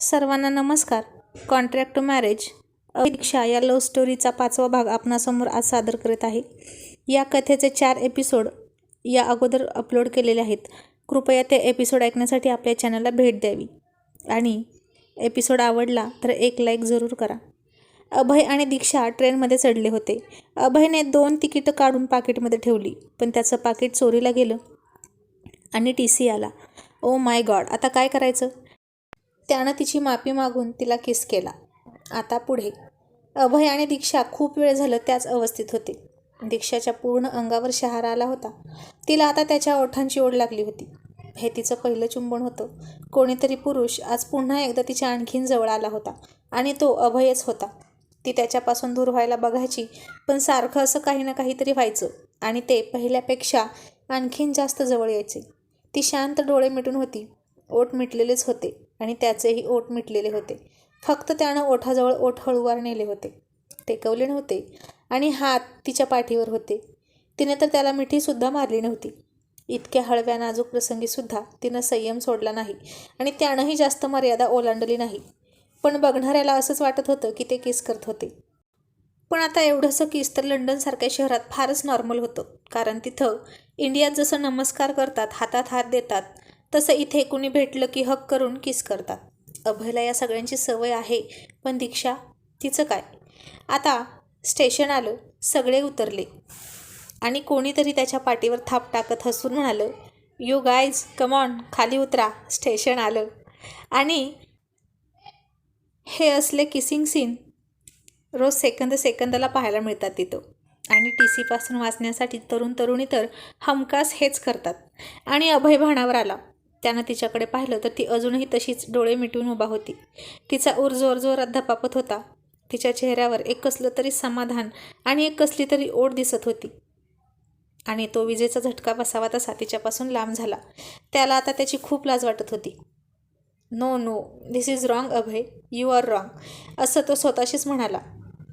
सर्वांना नमस्कार. Contract to marriage दीक्षा या लव्ह स्टोरीचा पाचवा भाग आपणासमोर आज सादर करीत आहे. या कथेचे चार एपिसोड या अगोदर अपलोड केलेले आहेत. कृपया ते एपिसोड ऐकण्यासाठी आपल्या चॅनलला भेट द्यावी. आणि एपिसोड आवडला तर एक लाईक जरूर करा. अभय आणि दीक्षा ट्रेनमध्ये चढले होते. अभयने दोन तिकीटं काढून पाकिटमध्ये ठेवली पण त्याचं पाकिट चोरीला गेलं आणि टी सी आला. ओ माय गॉड आता काय करायचं? त्यानं तिची माफी मागून तिला किस केला. आता पुढे. अभय आणि दीक्षा खूप वेळ झालं त्याच अवस्थेत होते. दीक्षाच्या पूर्ण अंगावर शहारा आला होता. तिला आता त्याच्या ओठांची ओढ लागली होती. हे तिचं पहिलं चुंबन होतं. कोणीतरी पुरुष आज पुन्हा एकदा तिच्या आणखीन जवळ आला होता आणि तो अभयच होता. ती त्याच्यापासून दूर व्हायला बघायची पण सारखं असं काही ना काहीतरी व्हायचं आणि ते पहिल्यापेक्षा आणखीन जास्त जवळ यायचे. ती शांत डोळे मिटून होती. ओठ मिटलेलेच होते. आणि त्याचेही ओठ मिटलेले होते. फक्त त्यानं ओठाजवळ ओठ हळूवार नेले होते. टेकवले नव्हते आणि हात तिच्या पाठीवर होते. तिने तर त्याला मिठीसुद्धा मारली नव्हती. इतक्या हळव्या नाजूक प्रसंगीसुद्धा तिनं संयम सोडला नाही आणि त्यानंही जास्त मर्यादा ओलांडली नाही. पण बघणाऱ्याला असंच वाटत होतं की ते किस करत होते. पण आता एवढंसं किस तर लंडनसारख्या शहरात फारच नॉर्मल होतं. कारण तिथं इंडियात जसं नमस्कार करतात हातात हात देतात तसं इथे कुणी भेटलं की हक करून किस करतात. अभयला या सगळ्यांची सवय आहे पण दीक्षा तिचं काय? आता स्टेशन आलं सगळे उतरले. आणि कोणीतरी त्याच्या पाठीवर थाप टाकत हसून म्हणालं यू गायज कमॉन खाली उतरा स्टेशन आलं. आणि हे असले किसिंग सीन रोज सेकंद सेकंदाला पाहायला मिळतात तिथं. आणि टी सीपासून वाचण्यासाठी तरुण तरुणी तर हमखास हेच करतात. आणि अभय भाणावर आला. त्यानं तिच्याकडे पाहिलं तर ती अजूनही तशीच डोळे मिटून उभा होती. तिचा उर जोर जोरात धपापत होता. तिच्या चेहऱ्यावर एक कसलं तरी समाधान आणि एक कसली तरी ओढ दिसत होती. आणि तो विजेचा झटका बसावा तसा तिच्यापासून लांब झाला. त्याला आता त्याची खूप लाज वाटत होती. No no this is wrong Abhay. You are wrong असं तो स्वतःशीच म्हणाला.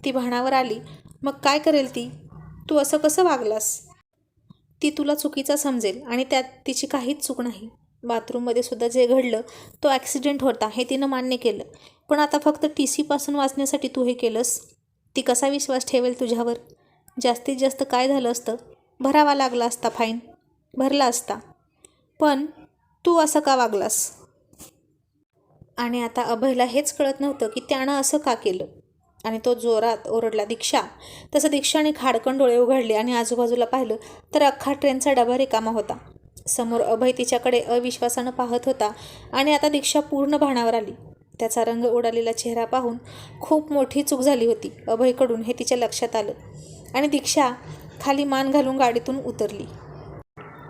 ती भाणावर आली. मग काय करेल ती? तू असं कसं वागलास? ती तुला चुकीचा समजेल आणि त्यात तिची काहीच चूक नाही. बाथरूममध्ये सुद्धा जे घडलं तो ॲक्सिडेंट होता हे तिनं मान्य केलं. पण आता फक्त टी सीपासून वाचण्यासाठी तू हे केलंस ती कसा विश्वास ठेवेल तुझ्यावर? जास्तीत जास्त काय झालं असतं? भरावा लागला असता फाईन भरला असता. पण तू असं का वागलास? आणि आता अभयला हेच कळत नव्हतं की त्यानं असं का केलं. आणि तो जोरात ओरडला दीक्षा. तसं दीक्षाने खाडकन डोळे उघडले आणि आजूबाजूला पाहिलं तर अख्खा ट्रेनचा डबा रिकामा होता. समोर अभय तिच्याकडे अविश्वासानं पाहत होता आणि आता दीक्षा पूर्ण भाणावर आली. त्याचा रंग उडालेला चेहरा पाहून खूप मोठी चूक झाली होती. अभयकडून हे तिच्या लक्षात आलं आणि दीक्षा खाली मान घालून गाडीतून उतरली.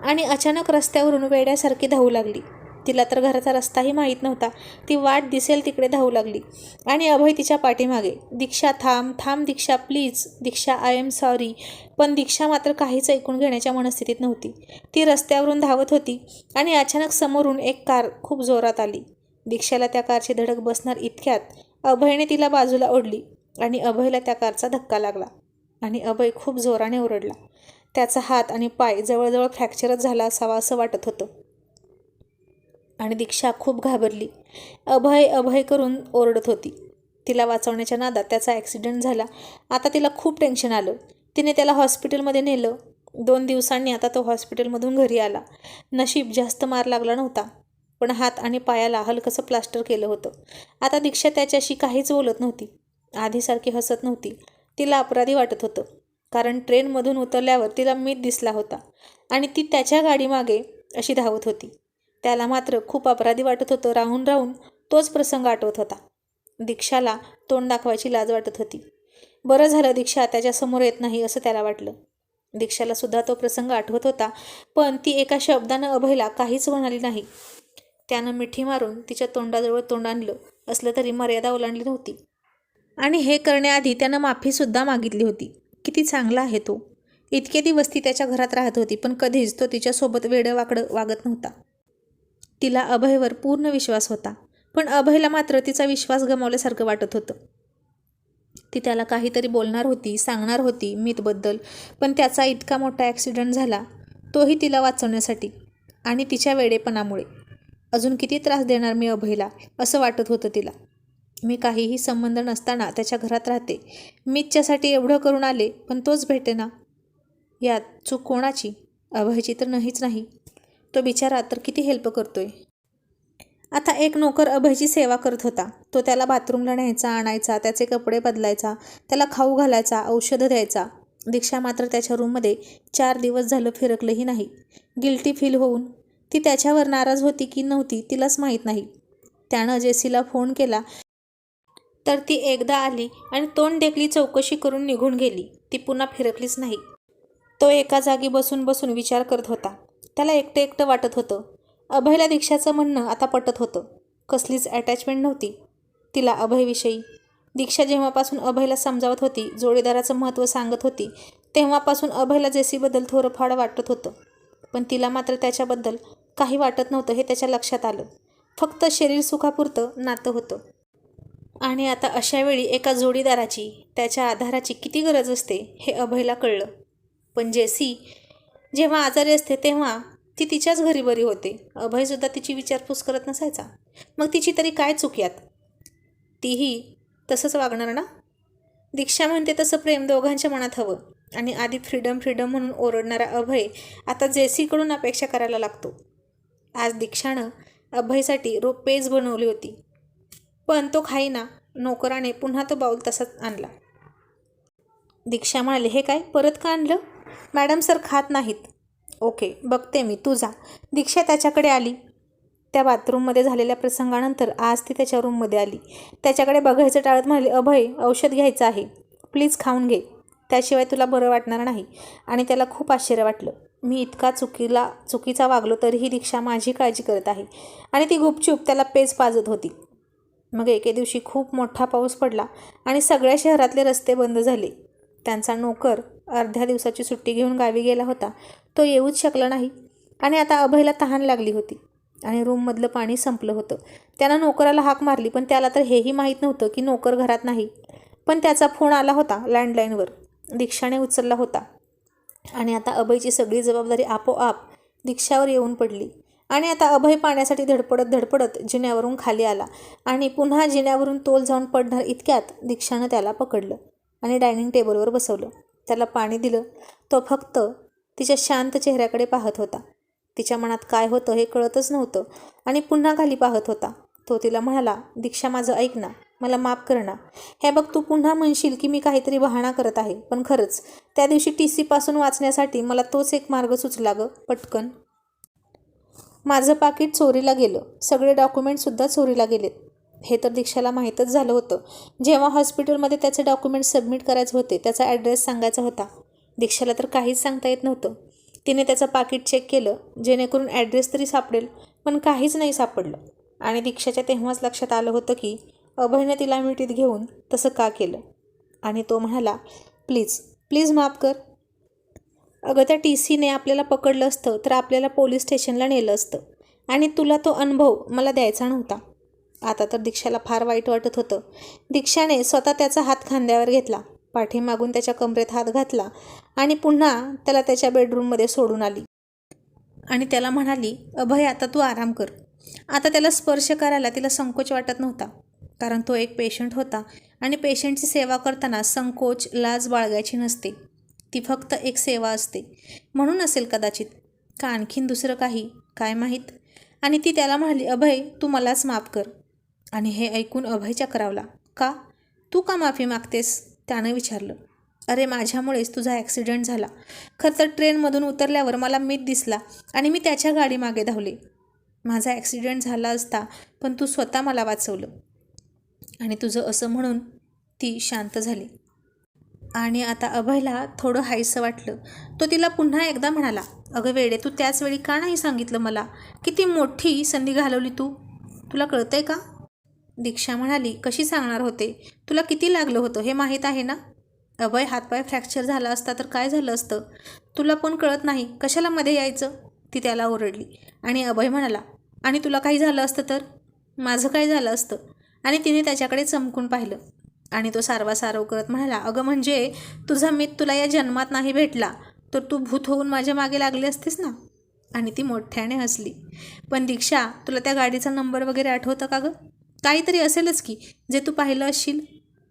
आणि अचानक रस्त्यावरून वेड्यासारखी धावू लागली. तिला तर घराचा रस्ताही माहीत नव्हता. ती वाट दिसेल तिकडे धावू लागली. आणि अभय तिच्या पाठीमागे दीक्षा थांब थांब Diksha please Diksha I am sorry पण दीक्षा मात्र काहीच ऐकून घेण्याच्या मनस्थितीत नव्हती. ती रस्त्यावरून धावत होती आणि अचानक समोरून एक कार खूप जोरात आली. दीक्षाला त्या कारची धडक बसणार इतक्यात अभयने तिला बाजूला ओढली आणि अभयला त्या कारचा धक्का लागला आणि अभय खूप जोराने ओरडला. त्याचा हात आणि पाय जवळजवळ फ्रॅक्चरच झाला असावा असं वाटत होतं. आणि दीक्षा खूप घाबरली. अभय अभय करून ओरडत होती. तिला वाचवण्याच्या नादात त्याचा ॲक्सिडेंट झाला. आता तिला खूप टेन्शन आलं. तिने त्याला हॉस्पिटलमध्ये नेलं. दोन दिवसांनी आता तो हॉस्पिटलमधून घरी आला. नशीब जास्त मार लागला नव्हता पण हात आणि पायाला हलकंसं प्लास्टर केलं होतं. आता दीक्षा त्याच्याशी काहीच बोलत नव्हती. आधीसारखी हसत नव्हती. तिला अपराधी वाटत होतं कारण ट्रेनमधून उतरल्यावर तिला मीत दिसला होता आणि ती त्याच्या गाडीमागे अशी धावत होती. त्याला मात्र खूप अपराधी वाटत होतं. राहून राहून तोच प्रसंग आठवत होता. दीक्षाला तोंड दाखवायची लाज वाटत होती. बरं झालं दीक्षा त्याच्यासमोर येत नाही असं त्याला वाटलं. दीक्षाला सुद्धा तो प्रसंग आठवत होता पण ती एका शब्दानं अभयला काहीच म्हणाली नाही. त्यानं मिठी मारून तिच्या तोंडाजवळ तोंड आणलं असलं तरी मर्यादा ओलांडली नव्हती. आणि हे करण्याआधी त्यानं माफीसुद्धा मागितली होती. किती चांगला आहे तो. इतके दिवस ती त्याच्या घरात राहत होती पण कधीच तो तिच्यासोबत वेडं वाकडं वागत नव्हता. तिला अभयवर पूर्ण विश्वास होता. पण अभयला मात्र तिचा विश्वास गमावल्यासारखं वाटत होतं. ती त्याला काहीतरी बोलणार होती सांगणार होती मीतबद्दल पण त्याचा इतका मोठा ॲक्सिडेंट झाला तोही तिला वाचवण्यासाठी आणि तिच्या वेडेपणामुळे. अजून किती त्रास देणार मी अभयला असं वाटत होतं तिला. मी काहीही संबंध नसताना त्याच्या घरात राहते. मीच्यासाठी एवढं करून आले पण तोच भेटे ना यात चूक कोणाची? अभयची तर नाहीच नाही. तो बिचारा तर किती हेल्प करतोय. आता एक नोकर अभयची सेवा करत होता. तो त्याला बाथरूमला न्यायचा आणायचा त्याचे कपडे बदलायचा त्याला खाऊ घालायचा औषधं द्यायचा. दीक्षा मात्र त्याच्या रूममध्ये चार दिवस झालं फिरकलंही नाही. गिल्टी फील होऊन ती त्याच्यावर नाराज होती की नव्हती तिलाच माहीत नाही. त्यानं जेसीला फोन केला तर ती एकदा आली आणि तोंड देखली चौकशी करून निघून गेली. ती पुन्हा फिरकलीच नाही. तो एका जागी बसून बसून विचार करत होता. त्याला एकटं एकटं वाटत होतं. अभयला दीक्षाचं म्हणणं आता पटत होतं. कसलीच अटॅचमेंट नव्हती. तिला अभयविषयी. दीक्षा जेव्हापासून अभयला समजावत होती जोडीदाराचं महत्त्व सांगत होती तेव्हापासून अभयला जेसीबद्दल थोडंफार वाटत होतं. पण तिला मात्र त्याच्याबद्दल काही वाटत नव्हतं हे त्याच्या लक्षात आलं. फक्त शरीर सुखापुरतं नातं होतं. आणि आता अशावेळी एका जोडीदाराची त्याच्या आधाराची किती गरज असते हे अभयला कळलं. पण जेसी जेव्हा आजारी असते तेव्हा ती तिच्याच घरी बरी होते. अभयसुद्धा तिची विचारपूस करत नसायचा. मग तिची तरी काय चूक तीही तसंच वागणार ना? दीक्षा म्हणते तसं प्रेम दोघांच्या मनात हवं. आणि आधी फ्रीडम फ्रीडम म्हणून ओरडणारा अभय आता जेसीकडून अपेक्षा करायला लागतो. आज दीक्षानं अभयसाठी रोप पेज बनवली होती. पण तो खाईना. नोकराने पुन्हा तो बाऊल तसाच आणला. दीक्षा म्हणाले हे काय? परत का आणलं? मॅडम सर खात नाहीत. ओके बघते मी. तू जा. दीक्षा त्याच्याकडे आली. त्या बाथरूममध्ये झालेल्या प्रसंगानंतर आज ती त्याच्या रूममध्ये आली. त्याच्याकडे बघायचं टाळत म्हणाले अभय औषध घ्यायचं आहे. प्लीज खाऊन घे. त्याशिवाय तुला बरं वाटणार नाही. आणि त्याला खूप आश्चर्य वाटलं. मी इतका चुकीला चुकीचा वागलो तरीही दीक्षा माझी काळजी करत आहे. आणि ती गुपचूप त्याला पेज पाजत होती. मग एके दिवशी खूप मोठा पाऊस पडला आणि सगळ्या शहरातले रस्ते बंद झाले. त्यांचा नोकर अर्ध्या दिवसाची सुट्टी घेऊन गावी गेला होता. तो येऊच शकला नाही. आणि आता अभयला तहान लागली होती. आणि रूममधलं पाणी संपलं होतं. त्यानं नोकराला हाक मारली पण त्याला तर हेही माहीत नव्हतं की नोकर घरात नाही. पण त्याचा फोन आला होता लँडलाईनवर. दीक्षाने उचलला होता. आणि आता अभयची सगळी जबाबदारी आपोआप दीक्षावर येऊन पडली. आणि आता अभय पाण्यासाठी धडपडत धडपडत जिन्यावरून खाली आला. आणि पुन्हा जिन्यावरून तोल जाऊन पडणार इतक्यात दीक्षानं त्याला पकडलं. आणि डायनिंग टेबलवर बसवलं. त्याला पाणी दिलं. तो फक्त तिच्या शांत चेहऱ्याकडे पाहत होता. तिच्या मनात काय होतं हे कळतच नव्हतं आणि पुन्हा खाली पाहत होता. तो तिला म्हणाला दीक्षा माझं ऐक ना. मला माफ कर ना. हे बघ तू पुन्हा म्हणशील की मी काहीतरी बहाणा करत आहे. पण खरंच त्या दिवशी टी सीपासून वाचण्यासाठी मला तोच एक मार्ग सुचला गं. पटकन. माझं पाकिट चोरीला गेलं. सगळे डॉक्युमेंटसुद्धा चोरीला गेलेत. हे तर दीक्षाला माहीतच झालं होतं. जेव्हा हॉस्पिटलमध्ये त्याचे डॉक्युमेंट सबमिट करायचे होते त्याचा ॲड्रेस सांगायचा होता. दीक्षाला तर काहीच सांगता येत नव्हतं. तिने त्याचं पाकिट चेक केलं जेणेकरून ॲड्रेस तरी सापडेल पण काहीच नाही सापडलं. आणि दीक्षाच्या तेव्हाच लक्षात आलं होतं की अभयने तिला मिठीत घेऊन तसं का केलं. आणि तो म्हणाला प्लीज प्लीज माफ कर. अगं त्या टी सीने आपल्याला पकडलं असतं तर आपल्याला पोलीस स्टेशनला नेलं असतं. आणि तुला तो अनुभव मला द्यायचा नव्हता. आता तर दीक्षाला फार वाईट वाटत होतं. दीक्षाने स्वतः त्याचा हात खांद्यावर घेतला पाठीमागून त्याच्या कमरेत हात घातला आणि पुन्हा त्याला त्याच्या बेडरूममध्ये सोडून आली. आणि त्याला म्हणाली अभय आता तू आराम कर. आता त्याला स्पर्श करायला तिला संकोच वाटत नव्हता कारण तो एक पेशंट होता आणि पेशंटची सेवा करताना संकोच लाज बाळगायची नसते. ती फक्त एक सेवा असते. म्हणून असेल कदाचित का आणखीन दुसरं काही? काय माहीत? आणि ती त्याला म्हणाली अभय तू मलाच माफ कर. आणि हे ऐकून अभय चक्रावला का? तू का माफी मागतेस? त्यानं विचारलं. अरे माझ्यामुळेच तुझा ॲक्सिडेंट झाला. खरं तर ट्रेनमधून उतरल्यावर मला मीत दिसला आणि मी त्याच्या गाडीमागे धावले. माझा ॲक्सिडेंट झाला असता पण तू स्वतः मला वाचवलं आणि तुझं असं म्हणून ती शांत झाली. आणि आता अभयला थोडं हायसं वाटलं. तो तिला पुन्हा एकदा म्हणाला अगं वेडे तू त्याच वेळी का नाही सांगितलं मला? किती मोठी संधी घालवली तू? तुला कळतंय का? दीक्षा म्हणाली कशी सांगणार होते? तुला किती लागलं होतं हे माहीत आहे ना? अभय हातपाय फ्रॅक्चर झाला असता तर काय झालं असतं? तुला पण कळत नाही कशाला मध्ये यायचं? ती त्याला ओरडली. आणि अभय म्हणाला आणि तुला काही झालं असतं तर? माझं काय झालं असतं? आणि तिने त्याच्याकडे चमकून पाहिलं. आणि तो सारवा सारव करत म्हणाला अगं म्हणजे तुझा मित तुला या जन्मात नाही भेटला तर तू भूत होऊन माझ्या मागे लागली असतीस ना? आणि ती मोठ्याने हसली. पण दीक्षा तुला त्या गाडीचा नंबर वगैरे आठवतं का गं? काहीतरी असेलच की जे तू पाहिलं असशील.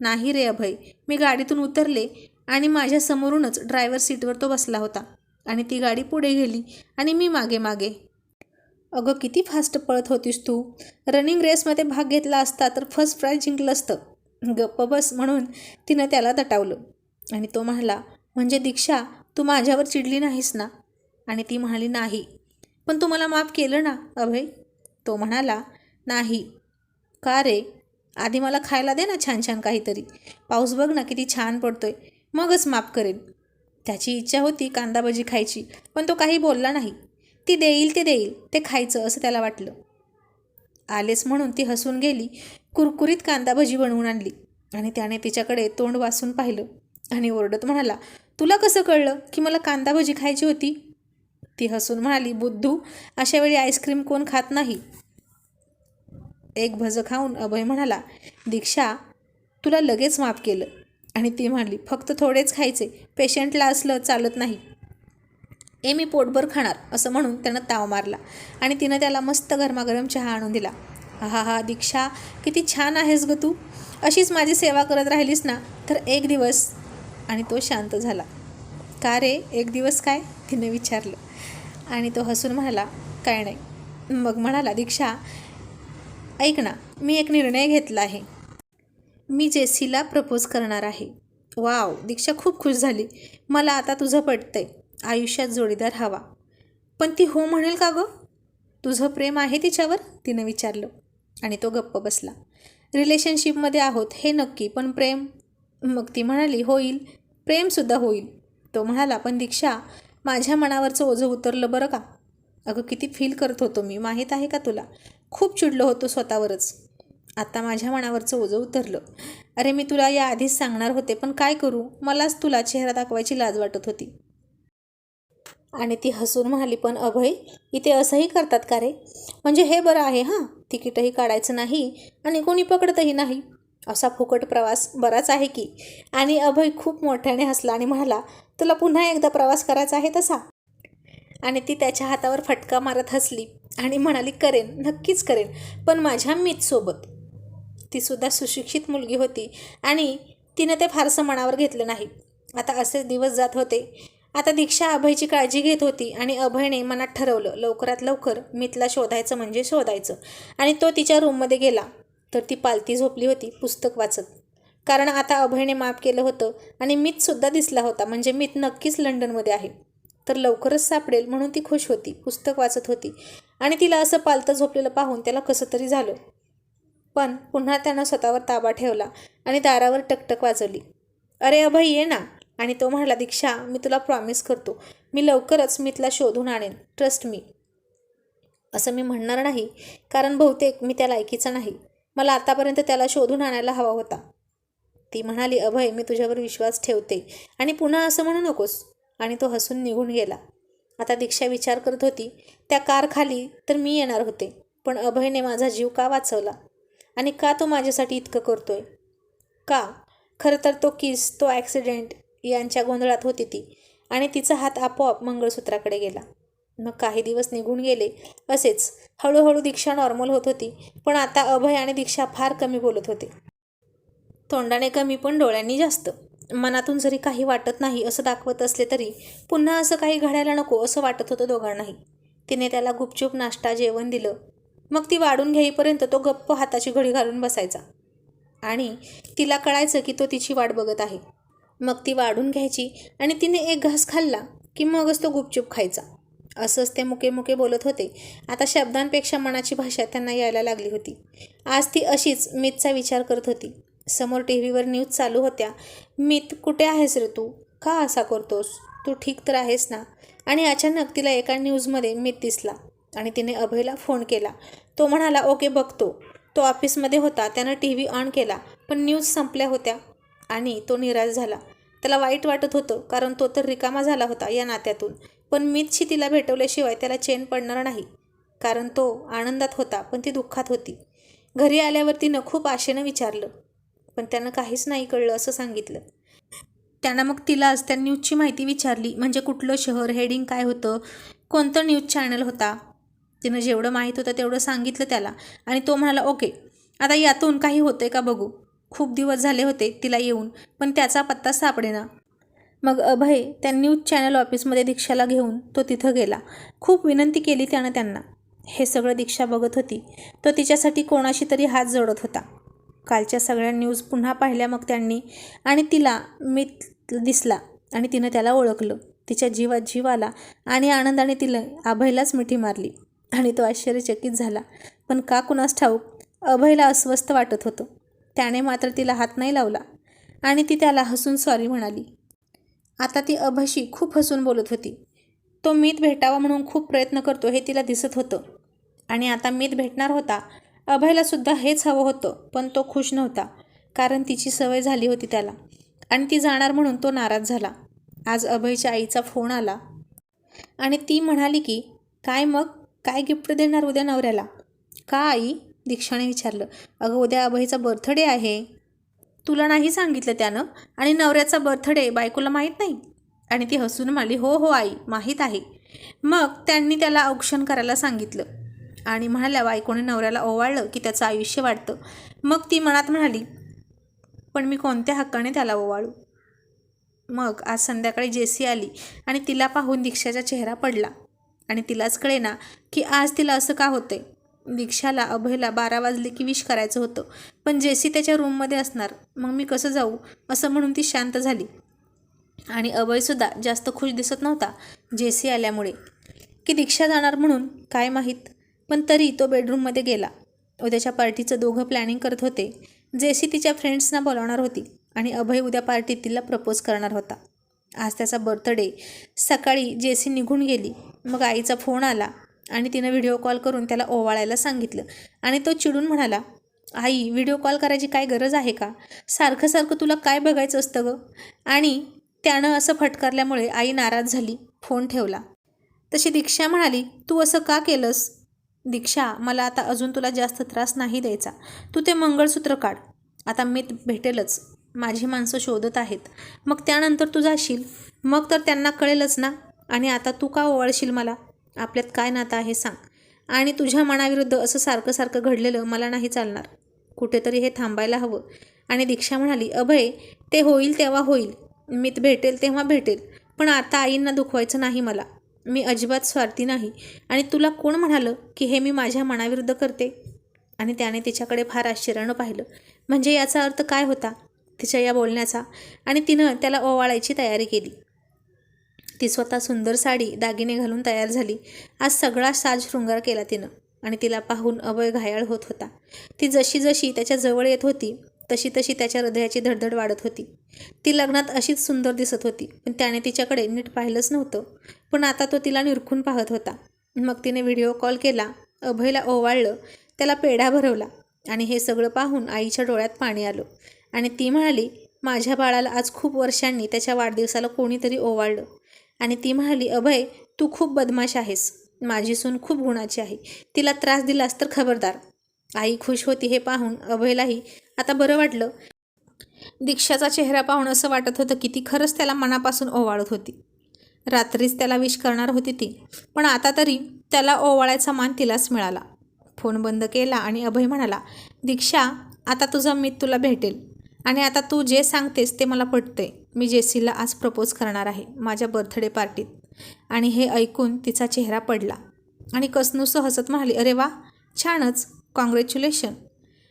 नाही रे अभय मी गाडीतून उतरले आणि माझ्या समोरूनच ड्रायव्हर सीटवर तो बसला होता आणि ती गाडी पुढे गेली आणि मी मागे मागे. अगं किती फास्ट पळत होतीस तू. रनिंग रेसमध्ये भाग घेतला असता तर फर्स्ट प्राईज जिंकलं असतं. गप्प बस म्हणून तिनं त्याला दटावलं आणि तो म्हणाला म्हणजे दीक्षा तू माझ्यावर चिडली नाहीस ना? आणि ती म्हणाली नाही. पण तू मला माफ केलं ना अभय? तो म्हणाला नाही. का रे? आधी मला खायला दे ना छान छान काहीतरी. पाऊस बघ ना किती छान पडतोय. मगच माफ करेन. त्याची इच्छा होती कांदाभजी खायची पण तो काही बोलला नाही. ती देईल ते देईल ते खायचं असं त्याला वाटलं. आलेच म्हणून ती हसून गेली कुरकुरीत कांदाभजी बनवून आणली आणि त्याने तिच्याकडे तोंड वासून पाहिलं आणि ओरडत म्हणाला तुला कसं कळलं की मला कांदाभजी खायची होती? ती हसून म्हणाली बुद्धू अशा वेळी आईस्क्रीम कोण खात नाही. एक भजं खाऊन अभय म्हणाला दीक्षा तुला लगेच माफ केलं. आणि ती म्हणली फक्त थोडेच खायचे पेशंटला असलं चालत नाही. ए मी पोटभर खाणार असं म्हणून त्यानं ताव मारला आणि तिनं त्याला मस्त गरमागरम चहा आणून दिला. हा हा दीक्षा किती छान आहेस ग तू. अशीच माझी सेवा करत राहिलीस ना तर एक दिवस. आणि तो शांत झाला. का रे एक दिवस काय? तिने विचारलं. आणि तो हसून म्हणाला काय नाही. मग म्हणाला दीक्षा ऐक ना मी एक निर्णय घेतला आहे. मी जेसीला प्रपोज करणार आहे. वाव दीक्षा खूप खुश झाली. मला आता तुझं पटतंय. आयुष्यात जोडीदार हवा. पण ती हो म्हणेल का गं? तुझं प्रेम आहे तिच्यावर? तिनं विचारलं. आणि तो गप्प बसला. रिलेशनशिपमध्ये आहोत हे नक्की पण प्रेम? मग ती म्हणाली होईल. प्रेमसुद्धा होईल. तो म्हणाला पण दीक्षा माझ्या मनावरचं ओझं उतरलं बरं का? अगं किती फील करत होतो मी. माहीत आहे का तुला? खूप चिडलो होतो स्वतःवरच. आता माझ्या मनावरचं ओझं उतरलं. अरे मी तुला या आधीच सांगणार होते पण काय करू? मलाच तुला चेहरा दाखवायची लाज वाटत होती. आणि ती हसून म्हणाली पण अभय इथे असंही करतात का रे? म्हणजे हे बरं आहे हां? तिकीटही काढायचं नाही आणि कोणी पकडतही नाही. असा फुकट प्रवास बराच आहे की. आणि अभय खूप मोठ्याने हसला आणि म्हणाला तुला पुन्हा एकदा प्रवास करायचा आहे तसा? आणि ती त्याच्या हातावर फटका मारत हसली आणि म्हणाली करेन नक्कीच करेन पण माझ्या मीतसोबत तीसुद्धा सुशिक्षित मुलगी होती आणि तिनं ते फारसं मनावर घेतलं नाही. आता असेच दिवस जात होते. आता दीक्षा अभयची काळजी घेत होती आणि अभयने मनात ठरवलं लवकरात लवकर मितला शोधायचं म्हणजे शोधायचं. आणि तो तिच्या रूममध्ये गेला. तर ती पालती झोपली होती पुस्तक वाचत. कारण आता अभयने माफ केलं होतं आणि मितसुद्धा दिसला होता म्हणजे मित नक्कीच लंडनमध्ये आहे. तर लवकरच सापडेल म्हणून ती खुश होती पुस्तक वाचत होती आणि तिला असं पालतं झोपलेलं पाहून त्याला कसं तरी झालं. पण पुन्हा त्यानं स्वतःवर ताबा ठेवला आणि दारावर टकटक वाजवली. अरे अभय ये ना. आणि तो म्हणाला दीक्षा मी तुला प्रॉमिस करतो मी लवकरच मितला शोधून आणेन. ट्रस्ट मी असं मी म्हणणार नाही कारण बहुतेक मी त्या लायकीचा नाही. मला आतापर्यंत त्याला शोधून आणायला हवा होता. ती म्हणाली अभय मी तुझ्यावर विश्वास ठेवते आणि पुन्हा असं म्हणू नकोस. आणि तो हसून निघून गेला. आता दीक्षा विचार करत होती त्या कार खाली तर मी येणार होते पण अभयने माझा जीव का वाचवला? आणि का तो माझ्यासाठी इतकं करतोय? का? खरं तर तो किस तो ॲक्सिडेंट यांच्या गोंधळात होती ती आणि तिचा हात आपोआप मंगळसूत्राकडे गेला. मग काही दिवस निघून गेले असेच. हळूहळू दीक्षा नॉर्मल होत होती पण आता अभय आणि दीक्षा फार कमी बोलत होते. तोंडाने कमी पण डोळ्यांनी जास्त. मनातून जरी काही वाटत नाही असं दाखवत असले तरी पुन्हा असं काही घडायला नको असं वाटत होतं दोघांनाही. तिने त्याला गुपचूप नाश्ता जेवण दिलं. मग ती वाढून घेईपर्यंत तो गप्प हाताची घडी घालून बसायचा. आणि तिला कळायचं की तो तिची वाट बघत आहे. मग ती वाढून घ्यायची आणि तिने एक घास खाल्ला की मगच तो गुपचूप खायचा. असंच ते मुके मुके बोलत होते. आता शब्दांपेक्षा मनाची भाषा त्यांना यायला लागली होती. आज ती अशीच मीतचा विचार करत होती. समोर टी व्हीवर न्यूज चालू होत्या. मीत कुठे आहेस रे तू? का असा करतोस? तू ठीक तर आहेस ना? आणि अचानक तिला एका न्यूजमध्ये मीत दिसला आणि तिने अभयला फोन केला. तो म्हणाला ओके बघतो. तो ऑफिसमध्ये होता त्यानं टी व्ही ऑन केला पण न्यूज संपल्या होत्या आणि तो निराश झाला. त्याला वाईट वाटत होतं कारण तो तर रिकामा झाला होता या नात्यातून. पण मीतशी तिला भेटवल्याशिवाय त्याला चेन पडणार नाही कारण तो आनंदात होता पण ती दुःखात होती. घरी आल्यावर तिनं खूप आशेनं विचारलं पण त्यानं काहीच नाही कळलं असं सांगितलं. त्यानं मग तिलाच त्या न्यूजची माहिती विचारली म्हणजे कुठलं शहर हेडिंग काय होतं कोणतं न्यूज चॅनल होता? तिनं जेवढं माहीत होतं तेवढं सांगितलं त्याला आणि तो म्हणाला ओके आता यातून काही होतंय का बघू? खूप दिवस झाले होते तिला येऊन पण त्याचा पत्ता सापडेना. मग अभय त्या न्यूज चॅनल ऑफिसमध्ये दीक्षाला घेऊन तो तिथं गेला. खूप विनंती केली त्यानं त्यांना. हे सगळं दीक्षा बघत होती. तो तिच्यासाठी कोणाशी तरी हात जोडत होता. कालच्या सगळ्या न्यूज पुन्हा पाहिल्या मग त्यांनी. आणि तिला मी दिसला आणि तिनं त्याला ओळखलं. तिच्या जीवात जीव आला आणि आनंदाने तिला अभयलाच मिठी मारली. आणि तो आश्चर्यचकित झाला. पण का कुणास ठाऊक अभयला अस्वस्थ वाटत होतं. त्याने मात्र तिला हात नाही लावला. आणि ती त्याला हसून सॉरी म्हणाली. आता ती अभयशी खूप हसून बोलत होती. तो मीत भेटावा म्हणून खूप प्रयत्न करतो हे तिला दिसत होतं. आणि आता मीत भेटणार होता अभयला सुद्धा हेच हवं होतं पण तो खुश नव्हता कारण तिची सवय झाली होती त्याला. आणि ती जाणार म्हणून तो नाराज झाला. आज अभयच्या आईचा फोन आला. आणि ती म्हणाली की काय मग? काय गिफ्ट देणार उद्या नवऱ्याला? का आई? दीक्षाने विचारलं. अगं उद्या अभयचा बर्थडे आहे. तुला नाही सांगितलं त्यानं? आणि नवऱ्याचा बर्थडे बायकोला माहीत नाही? आणि ती हसून म्हणाली हो हो आई माहीत आहे. मग त्यांनी त्याला औक्षण करायला सांगितलं. आणि म्हणाल्या बायकोने नवऱ्याला ओवाळलं की त्याचं आयुष्य वाढतं. मग ती मनात म्हणाली पण मी कोणत्या हक्काने त्याला ओवाळू? मग आज संध्याकाळी जेसी आली आणि तिला पाहून दीक्षाचा चेहरा पडला आणि तिलाच कळेना की आज तिला असं का होतंय? दीक्षाला अभयला बारा वाजले की विश करायचं होतं पण जेसी त्याच्या रूममध्ये असणार. मग मी कसं जाऊ? असं म्हणून ती शांत झाली. आणि अभयसुद्धा जास्त खुश दिसत नव्हता जेसी आल्यामुळे. की दीक्षा जाणार म्हणून? काय माहीत? पण तरी तो बेडरूममध्ये गेला. उद्याच्या पार्टीचं दोघं प्लॅनिंग करत होते. जेसी तिच्या फ्रेंड्सना बोलावणार होती आणि अभय उद्या पार्टीत तिला प्रपोज करणार होता. आज त्याचा बर्थडे. सकाळी जेसी निघून गेली. मग आईचा फोन आला आणि तिनं व्हिडिओ कॉल करून त्याला ओवाळायला सांगितलं आणि तो चिडून म्हणाला आई व्हिडिओ कॉल करायची काय गरज आहे का? सारखं सारखं तुला काय बघायचं असतं गं? आणि त्यानं असं फटकारल्यामुळे आई नाराज झाली फोन ठेवला. तशी दीक्षा म्हणाली तू असं का केलंस? दीक्षा मला आता अजून तुला जास्त त्रास नाही द्यायचा. तू ते मंगळसूत्र काढ. आता मी भेटेलच. माझी माणसं शोधत आहेत. मग त्यानंतर तू जाशील. मग तर त्यांना कळेलच ना. आणि आता तू का ओवाळशील मला? आपल्यात काय नातं आहे सांग. आणि तुझ्या मनाविरुद्ध असं सारखं सारखं घडलेलं मला नाही चालणार. कुठेतरी हे थांबायला हवं. आणि दीक्षा म्हणाली अभय ते होईल तेव्हा होईल. मीत भेटेल तेव्हा भेटेल. पण आता आईंना दुखवायचं नाही मला. मी अजिबात स्वार्थी नाही. आणि तुला कोण म्हणालं की हे मी माझ्या मनाविरुद्ध करते? आणि त्याने तिच्याकडे फार आश्चर्यानं पाहिलं. म्हणजे याचा अर्थ काय होता? तिच्या या बोलण्याचा. आणि तिनं त्याला ओवाळायची तयारी केली. ती स्वतः सुंदर साडी दागिने घालून तयार झाली. आज सगळा साज शृंगार केला तिनं. आणि तिला पाहून अभय घायाळ होत होता. ती जशी जशी त्याच्याजवळ येत होती तशी तशी त्याच्या हृदयाची धडधड वाढत होती. ती लग्नात अशीच सुंदर दिसत होती पण त्याने तिच्याकडे नीट पाहिलंच नव्हतं. पण आता तो तिला निरखून पाहत होता. मग तिने व्हिडिओ कॉल केला अभयला ओवाळलं त्याला पेढा भरवला आणि हे सगळं पाहून आईच्या डोळ्यात पाणी आलं. आणि ती म्हणाली माझ्या बाळाला आज खूप वर्षांनी त्याच्या वाढदिवसाला कोणीतरी ओवाळलं. आणि ती म्हणाली अभय तू खूप बदमाश आहेस. माझी सून खूप गुणाची आहे. तिला त्रास दिलास तर खबरदार. आई खुश होती हे पाहून अभयलाही आता बरं वाटलं. दीक्षाचा चेहरा पाहून असं वाटत होतं की ती खरंच त्याला मनापासून ओवाळत होती. रात्रीच त्याला विश करणार होती ती पण आता तरी त्याला ओवाळायचा मान तिलाच मिळाला. फोन बंद केला आणि अभय म्हणाला दीक्षा आता तुझा मीत तुला भेटेल आणि आता तू जे सांगतेस ते मला पटते मी जेसीला आज प्रपोज करणार आहे माझ्या बर्थडे पार्टीत. आणि हे ऐकून तिचा चेहरा पडला आणि कसनुसं हसत म्हणाली अरे वा छानच. कॉंग्रॅच्युलेशन.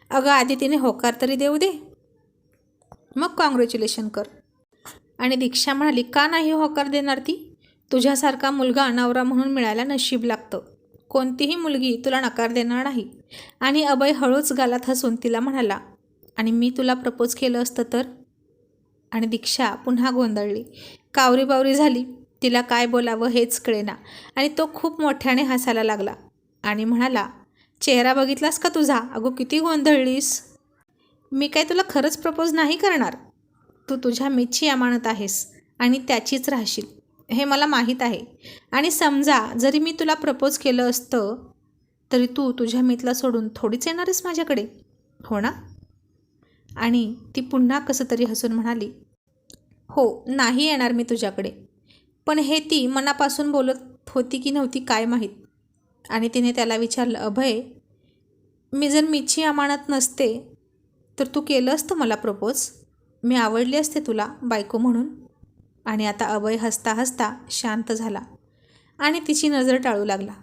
अगं आधी तिने होकार तरी देऊ दे. मग कॉंग्रॅच्युलेशन कर. आणि दीक्षा म्हणाली का नाही होकार देणार ती? तुझ्यासारखा मुलगा नवरा म्हणून मिळायला नशीब लागतं. कोणतीही मुलगी तुला नकार देणार नाही. आणि अभय हळूच गालात हसून तिला म्हणाला आणि मी तुला प्रपोज केलं असतं तर? आणि दीक्षा पुन्हा गोंधळली कावरी बावरी झाली. तिला काय बोलावं हेच कळेना. आणि तो खूप मोठ्याने हसायला लागला आणि म्हणाला चेहरा बघितलास का तुझा? अगो किती गोंधळलीस. मी काय तुला खरंच प्रपोज नाही करणार? तू तुझ्या मिच्छी अमानत आहेस आणि त्याचीच राहशील. हे मला माहीत आहे. आणि समजा जरी मी तुला प्रपोज केलं असतं तरी तू तुझ्या मितला सोडून थोडीच येणार आहेस माझ्याकडे. हो ना? आणि ती पुन्हा कसं तरी हसून म्हणाली हो नाही येणार मी तुझ्याकडे. पण हे ती मनापासून बोलत होती की नव्हती काय माहीत. आणि तिने त्याला विचारलं अभय मी जर मीची अमानत नसते तर तू केलं असतं मला प्रपोज. मी आवडली असते तुला बायको म्हणून. आणि आता अभय हसता हसता शांत झाला आणि तिची नजर टाळू लागला.